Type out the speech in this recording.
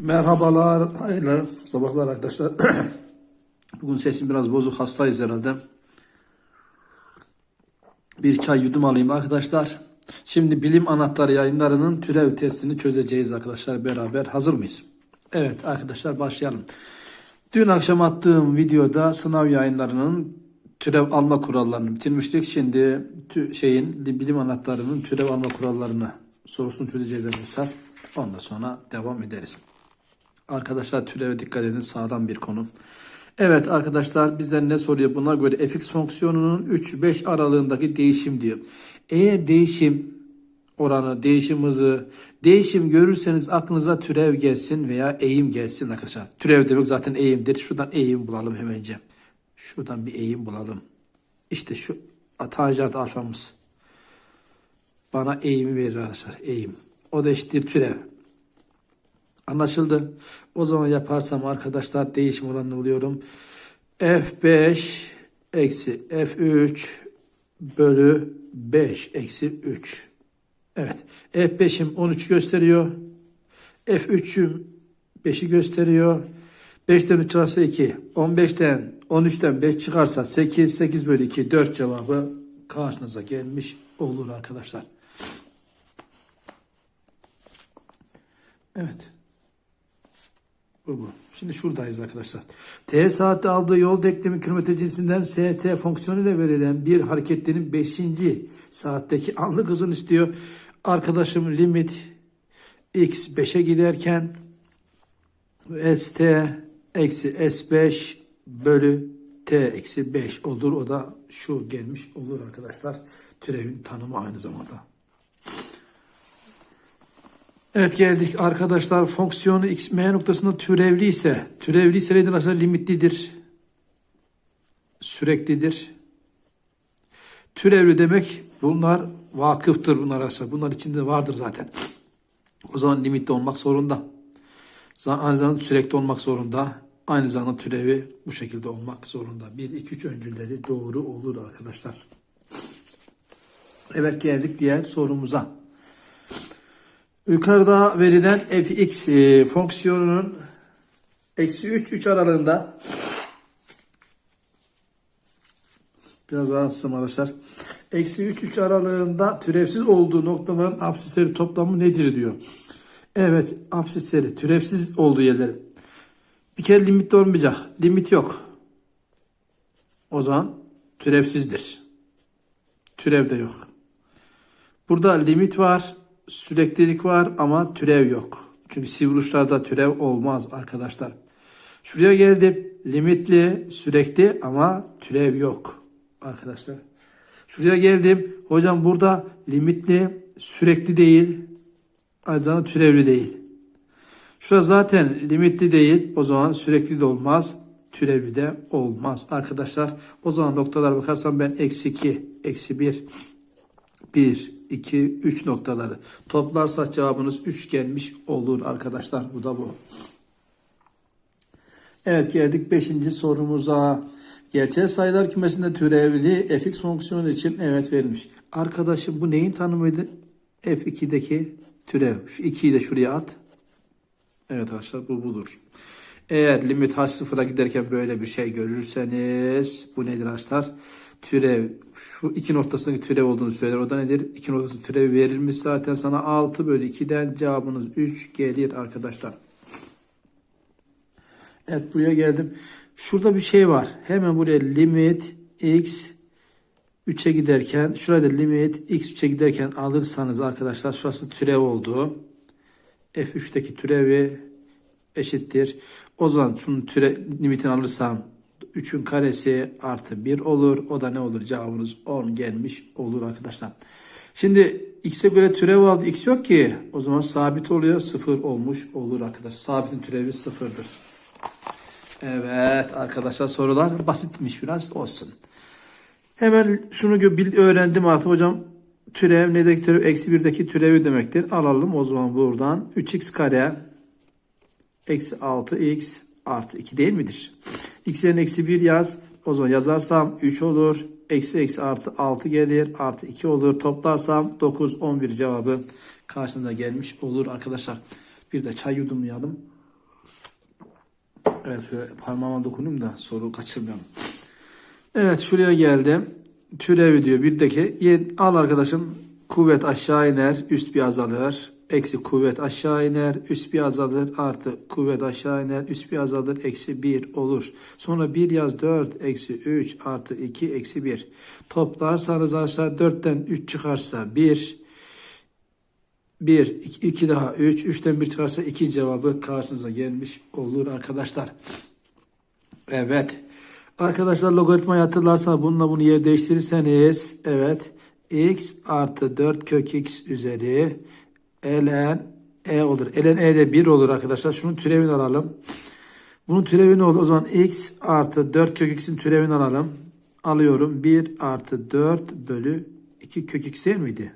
Merhabalar, hayırlı sabahlar arkadaşlar. Bugün sesim biraz bozuk, hastayız herhalde. Bir çay yudum alayım arkadaşlar. Şimdi bilim anahtarı yayınlarının türev testini çözeceğiz arkadaşlar beraber. Hazır mıyız? Evet arkadaşlar başlayalım. Dün akşam attığım videoda sınav yayınlarının türev alma kurallarını bitirmiştik. Şimdi tü- şeyin bilim anahtarının türev alma kurallarını sorusunu çözeceğiz arkadaşlar. Ondan sonra devam ederiz. Arkadaşlar türeve dikkat edin sağlam bir konu. Evet arkadaşlar bizden ne soruyor buna göre fx fonksiyonunun 3-5 aralığındaki değişim diyor. Eğer değişim oranı, değişim hızı, değişim görürseniz aklınıza türev gelsin veya eğim gelsin arkadaşlar. Türev demek zaten eğimdir. Şuradan eğim bulalım hemenci. Şuradan bir eğim bulalım. İşte şu tanjant alfamız. Bana eğimi verir arkadaşlar. Eğim. O da eşittir türev. Anlaşıldı. O zaman yaparsam arkadaşlar değişim oranını buluyorum. F5 eksi F3 bölü 5 eksi 3. Evet. F5'im 13 gösteriyor. F3'üm 5'i gösteriyor. 5'ten 3 çıkarsa 2. 15'ten 13'ten 5 çıkarsa 8. 8 bölü 2 4 cevabı karşınıza gelmiş olur arkadaşlar. Evet. Bu bu. Şimdi şuradayız arkadaşlar. T saatte aldığı yol denklemi kilometre cinsinden ST fonksiyonu ile verilen bir hareketlerin 5. saatteki anlık hızını istiyor. Arkadaşım limit x 5'e giderken st eksi s5 bölü t eksi 5 olur. O da şu gelmiş olur arkadaşlar. Türevin tanımı aynı zamanda. Evet geldik. Arkadaşlar fonksiyonu x m noktasında türevli ise türevli ise nedir arkadaşlar? Limitlidir. Süreklidir. Türevli demek bunlar vakıftır bunlar arkadaşlar. Bunlar içinde vardır zaten. O zaman limitli olmak zorunda. Aynı zamanda sürekli olmak zorunda. Aynı zamanda türevi bu şekilde olmak zorunda. 1 2 3 öncülleri doğru olur arkadaşlar. Evet geldik diğer sorumuza Yukarıda verilen fx e, fonksiyonunun eksi 3 3 aralığında biraz rahatsızım arkadaşlar. Eksi 3 3 aralığında türevsiz olduğu noktaların absisleri toplamı nedir diyor. Evet absisleri türevsiz olduğu yerleri. Bir kere limitli olmayacak. Limit yok. O zaman türevsizdir. Türev de yok. Burada limit var süreklilik var ama türev yok. Çünkü sivri türev olmaz arkadaşlar. Şuraya geldim. Limitli, sürekli ama türev yok arkadaşlar. Şuraya geldim. Hocam burada limitli, sürekli değil. Aynı zamanda türevli değil. Şurada zaten limitli değil. O zaman sürekli de olmaz. Türevli de olmaz arkadaşlar. O zaman noktalar bakarsam ben eksi 2, eksi 1, 1, 2, 3 noktaları. Toplarsa cevabınız 3 gelmiş olur arkadaşlar. Bu da bu. Evet geldik 5. sorumuza. Gerçel sayılar kümesinde türevli fx fonksiyonu için evet verilmiş. Arkadaşım bu neyin tanımıydı? F2'deki türev. Şu 2'yi de şuraya at. Evet arkadaşlar bu budur. Eğer limit h sıfıra giderken böyle bir şey görürseniz bu nedir arkadaşlar? Türev şu iki noktasındaki türev olduğunu söyler. O da nedir? İki noktası türev verilmiş zaten sana 6 bölü 2'den cevabınız 3 gelir arkadaşlar. Evet buraya geldim. Şurada bir şey var. Hemen buraya limit x 3'e giderken şurada limit x 3'e giderken alırsanız arkadaşlar şurası türev oldu. F3'teki türevi eşittir. O zaman şunun türe limitini alırsam 3'ün karesi artı 1 olur. O da ne olur? Cevabınız 10 gelmiş olur arkadaşlar. Şimdi x'e göre türev aldı. x yok ki. O zaman sabit oluyor. 0 olmuş olur arkadaşlar. Sabitin türevi 0'dır. Evet arkadaşlar sorular basitmiş biraz olsun. Hemen şunu öğrendim artık hocam. Türev nedir? Türev eksi 1'deki türevi demektir. Alalım o zaman buradan. 3x kare eksi 6x artı 2 değil midir? x'lerin eksi 1 yaz. O zaman yazarsam 3 olur. Eksi eksi artı 6 gelir. Artı 2 olur. Toplarsam 9, 11 cevabı karşınıza gelmiş olur arkadaşlar. Bir de çay yudumlayalım. Evet parmağıma dokunayım da soru kaçırmayalım. Evet şuraya geldim. Türevi diyor birdeki. Al arkadaşım kuvvet aşağı iner üst bir azalır. Eksi kuvvet aşağı iner üst bir azalır. Artı kuvvet aşağı iner üst bir azalır. Eksi 1 olur. Sonra 1 yaz 4 eksi 3 artı 2 eksi 1. Toplarsanız arkadaşlar 4'ten 3 çıkarsa 1. 1, 2 daha 3, 3'ten 1 çıkarsa 2 cevabı karşınıza gelmiş olur arkadaşlar. Evet. Arkadaşlar logaritmayı hatırlarsanız bununla bunu yer değiştirirseniz evet x artı 4 kök x üzeri ln e olur. ln e de 1 olur arkadaşlar. Şunun türevini alalım. Bunun türevi ne olur? O zaman x artı 4 kök x'in türevini alalım. Alıyorum. 1 artı 4 bölü 2 kök x değil miydi?